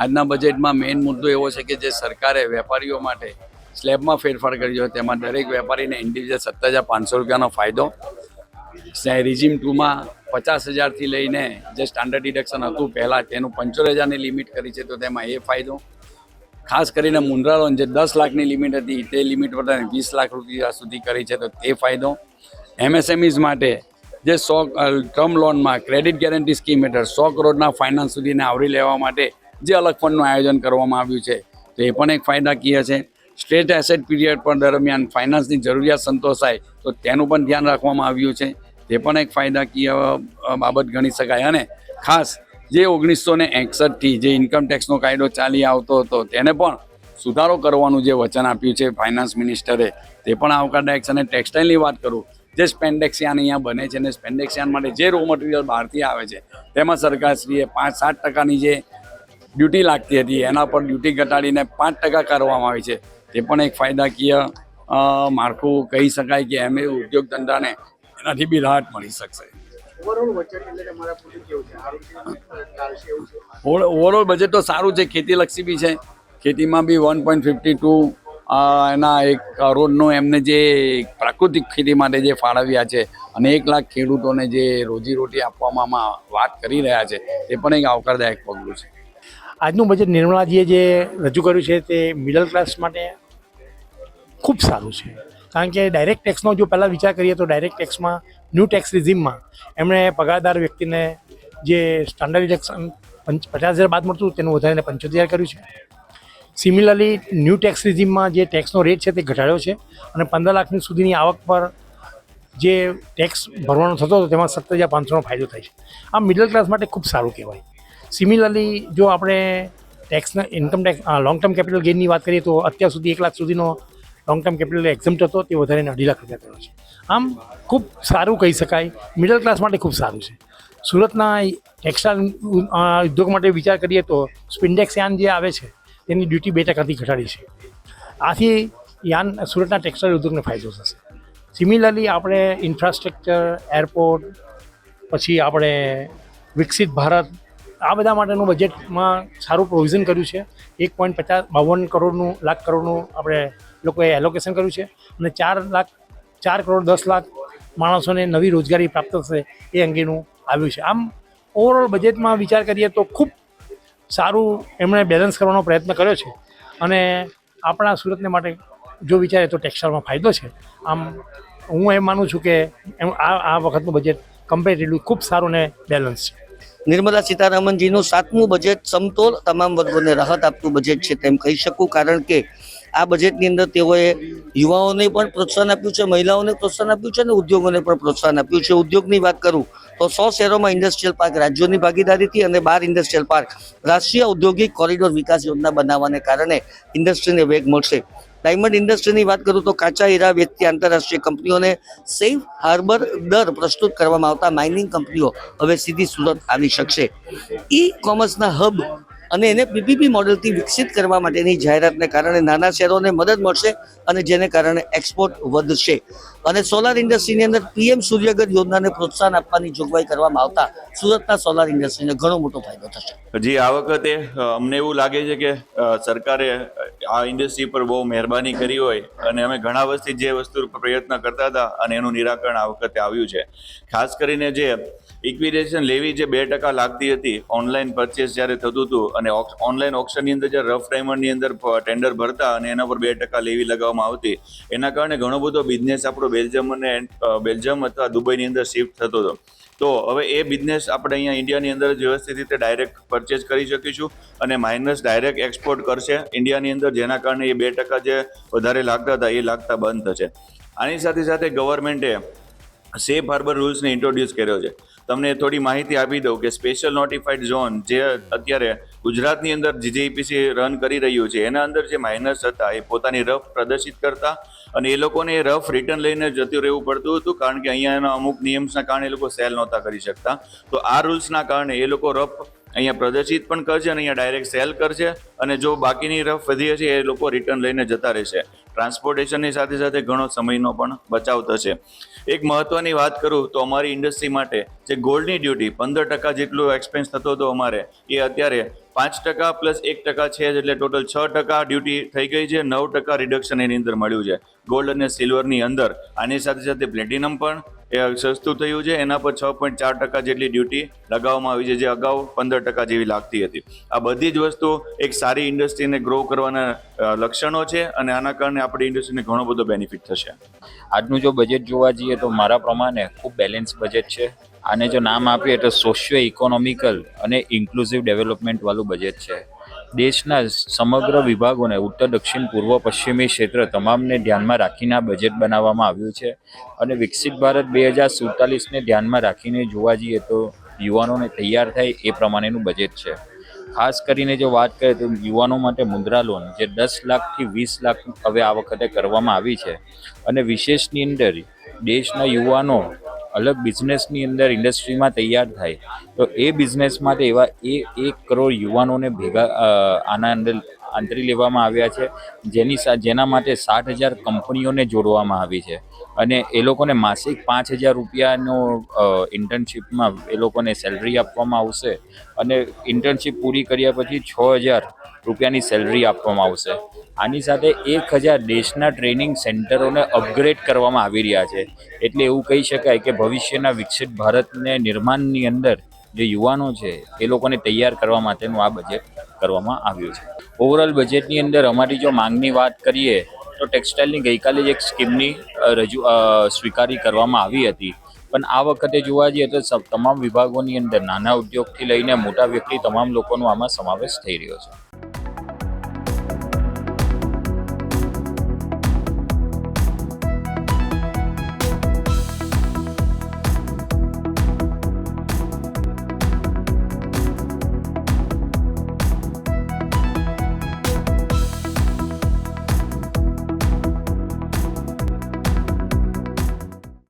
આજના બજેટમાં મેઇન મુદ્દો એવો છે કે જે સરકારે વેપારીઓ માટે સ્લેબમાં ફેરફાર કર્યો છે. તેમાં દરેક વેપારીને ઇન્ડિવિજ્યુઅલ સત્તર હજાર પાંચસો રૂપિયાનો ફાયદો. રિઝિમ ટુમાં પચાસ હજારથી લઈને જે સ્ટાન્ડર્ડ ડિડક્શન હતું પહેલાં, તેનું પંચોતેર હજારની લિમિટ કરી છે, તો તેમાં એ ફાયદો. ખાસ કરીને મુન્દ્રા લોન જે દસ લાખની લિમિટ હતી, તે લિમિટ વધારે વીસ લાખ રૂપિયા સુધી કરી છે, તો તે ફાયદો. એમએસએમઈઝ માટે જે સો ટર્મ લોનમાં ક્રેડિટ ગેરંટી સ્કીમ હેઠળ સો કરોડના ફાઇનાન્સ સુધીને આવરી લેવા માટે જે અલગ ફંડનું આયોજન કરવામાં આવ્યું છે. તો એ પણ એક ફાયદાકીય છે. સ્ટેટ એસેટ પીરિયડ પણ દરમિયાન ફાઇનાન્સની જરૂરિયાત સંતોષાય તો તેનું પણ ધ્યાન રાખવામાં આવ્યું છે. તે પણ એક ફાયદાકીય બાબત ગણી શકાય. અને ખાસ જે ઓગણીસો ને એકસઠથી જે ઇન્કમ ટેક્સનો કાયદો ચાલી આવતો હતો તેને પણ સુધારો કરવાનું જે વચન આપ્યું છે ફાઇનાન્સ મિનિસ્ટરે તે પણ આવકારદાયક અને ટેક્સટાઇલની વાત કરું, જે સ્પેન્ડેક્સિયાન અહીંયા બને છે અને સ્પેન્ડેક્સિયાન માટે જે રો મટીરિયલ બહારથી આવે છે, તેમાં સરકારશ્રીએ પાંચ સાત ટકાની જે ડ્યુટી લાગતી હતી. એના પર ડ્યુટી ઘટાડીને પાંચ ટકા કરવામાં આવી છે. તે પણ એક ફાયદાકીય માળખું કહી શકાય કે એમ ઉદ્યોગ ધંધાને એનાથી બી રાહત મળી શકશે. ઓવરઓલ બજેટ તો સારું છે ખેતીલક્ષી બી છે. ખેતીમાં બી વન પોઈન્ટ ફિફ્ટી ટુ એના એક કરોડનું એમને જે પ્રાકૃતિક ખેતી માટે જે ફાળવ્યા છે અને એક લાખ ખેડૂતોને જે રોજીરોટી આપવામાં વાત કરી રહ્યા છે તે પણ એક આવકારદાયક પગલું છે. આજનું બજેટ નિર્મલાજીએ જે રજૂ કર્યું છે તે મિડલ ક્લાસ માટે ખૂબ સારું છે. કારણ કે ડાયરેક્ટ ટેક્સનો જો પહેલાં વિચાર કરીએ તો ડાયરેક્ટ ટેક્સમાં ન્યૂ ટેક્સ રિઝિમમાં એમણે પગારદાર વ્યક્તિને જે સ્ટાન્ડર્ડ ઇલેક્શન પંચ, પચાસ હજાર બાદ મળતું તેનું વધારીને પંચોતેર હજાર કર્યું છે. સિમિલરલી ન્યૂ ટેક્સ રિઝિમમાં જે ટેક્સનો રેટ છે તે ઘટાડ્યો છે અને પંદર લાખની સુધીની આવક પર જે ટેક્સ ભરવાનો થતો હતો તેમાં સત્તર હજાર પાંચસોનો ફાયદો થાય છે. આ મિડલ ક્લાસ માટે ખૂબ સારું કહેવાય. સિમિલરલી જો આપણે ટેક્સના income tax long term capital ગેઇનની વાત કરીએ તો અત્યાર સુધી એક લાખ સુધીનો લોંગ ટર્મ કેપિટલ એક્ઝમ્પ્ટ હતો, તે વધારીને અઢી લાખ રૂપિયા થયો છે. આમ ખૂબ સારું કહી શકાય. મિડલ ક્લાસ માટે ખૂબ સારું છે. સુરતના ટેક્સટાઇલ ઉદ્યોગ માટે વિચાર કરીએ તો સ્પિન્ડેક્સ યાન જે આવે છે, તેની ડ્યુટી બે ટકાથી ઘટાડી છે. આથી યાન સુરતના ટેક્સટાઇલ ઉદ્યોગને ફાયદો થશે. સિમિલરલી આપણે ઇન્ફ્રાસ્ટ્રક્ચર એરપોર્ટ પછી આપણે વિકસિત ભારત આ બધા માટેનું બજેટમાં સારું પ્રોવિઝન કર્યું છે. એક પોઈન્ટ પચાસ, બાવન કરોડનું, લાખ કરોડનું આપણે લોકોએ એલોકેશન કર્યું છે. અને ચાર લાખ, ચાર કરોડ દસ લાખ માણસોને નવી રોજગારી પ્રાપ્ત થશે એ અંગેનું આવ્યું છે. આમ ઓવરઓલ બજેટમાં વિચાર કરીએ તો ખૂબ સારું એમણે બેલેન્સ કરવાનો પ્રયત્ન કર્યો છે. અને આપણા સુરતને માટે જો વિચારે તો ટેક્સટાઇલમાં ફાયદો છે. આમ હું એમ માનું છું કે એમ આ આ વખતનું બજેટ કમ્પેરેટિવલી ખૂબ સારું ને બેલેન્સ છે. નિર્મલા સીતારામનજીનું સાતમું બજેટ સમતોલ તમામ વર્ગોને રાહત આપતું બજેટ છે તેમ કહી શકું, કારણ કે આ બજેટની અંદર તેઓએ યુવાઓને પણ પ્રોત્સાહન આપ્યું છે, મહિલાઓને પ્રોત્સાહન આપ્યું છે અને ઉદ્યોગોને પણ પ્રોત્સાહન આપ્યું છે. ઉદ્યોગની વાત કરું તો સો શહેરોમાં ઇન્ડસ્ટ્રીયલ પાર્ક રાજ્યોની ભાગીદારીથી અને બાર ઇન્ડસ્ટ્રીયલ પાર્ક રાષ્ટ્રીય ઔદ્યોગિક કોરિડોર વિકાસ યોજના બનાવવાને કારણે ઇન્ડસ્ટ્રીને વેગ મળશે. ડાયમંડ ઇન્ડસ્ટ્રીની વાત કરું તો કાચા હીરા વેચતી આંતરરાષ્ટ્રીય કંપનીઓને સેફ હાર્બર દર પ્રસ્તુત કરવામાં આવતા માઇનિંગ કંપનીઓ હવે સીધી સુરત આવી શકશે. ઈ કોમર્સના હબ અને એને પીપીપી મોડેલથી વિકસિત કરવા માટેની જાહેરાતને કારણે નાના શહેરોને મદદ મળશે અને જેને કારણે એક્સપોર્ટ વધશે. અને સોલાર ઇન્ડસ્ટ્રીની અંદર પીએમ સૂર્યગર યોજનાને પ્રોત્સાહન આપવાની જોગવાઈ કરવામાં આવતા સુરતના સોલાર ઇન્ડસ્ટ્રીને ઘણો મોટો ફાયદો થશે. જી, આ વખતે અમને એવું લાગે છે કે સરકારે આ ઇન્ડસ્ટ્રી પર બહુ મહેરબાની કરી હોય અને અમે ઘણા વર્ષથી જે વસ્તુ પર પ્રયત્ન કરતા હતા અને એનું નિરાકરણ આ વખતે આવ્યું છે. ખાસ કરીને જે ઇક્વિડેશન લેવી જે બે ટકા લાગતી હતી ઓનલાઈન પરચેસ જ્યારે થતું હતું અને ઓનલાઈન ઓપ્શનની અંદર જે રફ ડાયમંડની અંદર ટેન્ડર ભરતા અને એના પર બે ટકા લેવી લગાવવામાં આવતી, એના કારણે ઘણો બધો બિઝનેસ આપણો બેલ્જિયમ અને બેલ્જિયમ અથવા દુબઈની અંદર શિફ્ટ થતો હતો. તો હવે એ બિઝનેસ આપણે અહીંયા ઇન્ડિયાની અંદર જ વ્યવસ્થિત રીતે ડાયરેક્ટ પરચેસ કરી શકીશું અને માઇનસ ડાયરેક્ટ એક્સપોર્ટ કરશે ઇન્ડિયાની અંદર, જેના કારણે એ બે ટકા જે વધારે લાગતા હતા, એ લાગતા બંધ થશે. આની સાથે સાથે ગવર્મેન્ટે સેફ હાર્બર રૂલ્સને ઇન્ટ્રોડ્યુસ કર્યો છે. તમને થોડી માહિતી આપી દઉં કે સ્પેશિયલ નોટિફાઈડ ઝોન જે અત્યારે ગુજરાતની અંદર જીજેપીસી રન કરી રહ્યું છે, એના અંદર જે માઇનર્સ હતા, એ પોતાની રફ પ્રદર્શિત કરતા અને એ લોકોને રફ રિટર્ન લઈને જતું રહેવું પડતું હતું કારણ કે અહીંયાના અમુક નિયમ્સના કારણે એ લોકો સેલ નહોતા કરી શકતા. તો આ રૂલ્સના કારણે એ લોકો રફ અહીંયા પ્રદર્શિત પણ કરશે અને અહીંયા ડાયરેક્ટ સેલ કરશે અને જો બાકીની રફ વધી હશે એ લોકો રિટર્ન લઈને જતા રહેશે. ટ્રાન્સપોર્ટેશનની સાથે સાથે ઘણો સમયનો પણ બચાવ થશે. એક મહત્વની વાત કરું તો અમારી ઇન્ડસ્ટ્રી માટે જે ગોલ્ડની ડ્યુટી પંદર ટકા જેટલો એક્સપેન્સ થતો હતો અમારે, એ અત્યારે પાંચ ટકા પ્લસ એક ટકા છે એટલે ટોટલ છ ટકા ડ્યુટી થઈ ગઈ છે, નવ ટકા રિડક્શન એની અંદર મળ્યું છે. ગોલ્ડ અને સિલ્વરની અંદર, આની સાથે સાથે પ્લેટિનમ પણ એ સસ્તું થયું છે, એના પર છ પોઈન્ટ ચાર ટકા જેટલી ડ્યુટી લગાવવામાં આવી છે, જે અગાઉ પંદર ટકા જેવી લાગતી હતી. આ બધી જ વસ્તુ એક સારી ઇન્ડસ્ટ્રીને ગ્રો કરવાના લક્ષણો છે અને આના કારણે આપણી ઇન્ડસ્ટ્રીને ઘણો બધો બેનિફિટ થશે. આજનું જો બજેટ જોવા જઈએ તો મારા પ્રમાણે ખૂબ બેલેન્સ બજેટ છે. આને જો નામ આપીએ તો સોશિયો ઇકોનોમિકલ અને ઇન્ક્લુઝિવ ડેવલપમેન્ટવાળું બજેટ છે. દેશના સમગ્ર વિભાગોને ઉત્તર, દક્ષિણ, પૂર્વ, પશ્ચિમી ક્ષેત્ર તમામને ધ્યાનમાં રાખીને આ બજેટ બનાવવામાં આવ્યું છે. અને વિકસિત ભારત બે હજાર સુડતાલીસને ધ્યાનમાં રાખીને જોવા જઈએ તો યુવાનોને તૈયાર થાય એ પ્રમાણેનું બજેટ છે. ખાસ કરીને જો વાત કરીએ તો યુવાનો માટે મુદ્રા લોન જે દસ લાખથી વીસ લાખ હવે આ વખતે કરવામાં આવી છે. અને વિશેષની અંદર દેશના યુવાનો અલગ બિઝનેસની અંદર ઇન્ડસ્ટ્રીમાં તૈયાર થાય, તો એ બિઝનેસ માટે એવા એ એક કરોડ યુવાનોને ભેગા આના અંદર આંતરી લેવામાં આવ્યા છે, જેની જેના માટે સાઠ હજાર કંપનીઓને જોડવામાં આવી છે. અને એ લોકોને માસિક પાંચ હજાર રૂપિયાનો ઇન્ટર્નશીપમાં એ લોકોને સેલરી આપવામાં આવશે અને ઇન્ટર્નશીપ પૂરી કર્યા પછી છ હજાર રૂપિયાની સેલરી આપવામાં આવશે. આની સાથે એક હજાર દેશના ટ્રેનિંગ સેન્ટરોને અપગ્રેડ કરવામાં આવી રહ્યા છે. એટલે એવું કહી શકાય કે ભવિષ્યના વિકસિત ભારતને નિર્માણની અંદર જે યુવાનો છે એ લોકોને તૈયાર કરવા માટેનું આ બજેટ કરવામાં આવ્યું છે. ઓવરઓલ બજેટની અંદર અમારી જો માંગની વાત કરીએ તો ટેક્સટાઇલની ગઈકાલે જ એક સ્કીમની રજૂ સ્વીકારી કરવામાં આવી હતી. પણ આ વખતે જોવા જઈએ તો તમામ વિભાગોની અંદર નાના ઉદ્યોગથી લઈને મોટા વ્યક્તિ, તમામ લોકોનો આમાં સમાવેશ થઈ રહ્યો છે.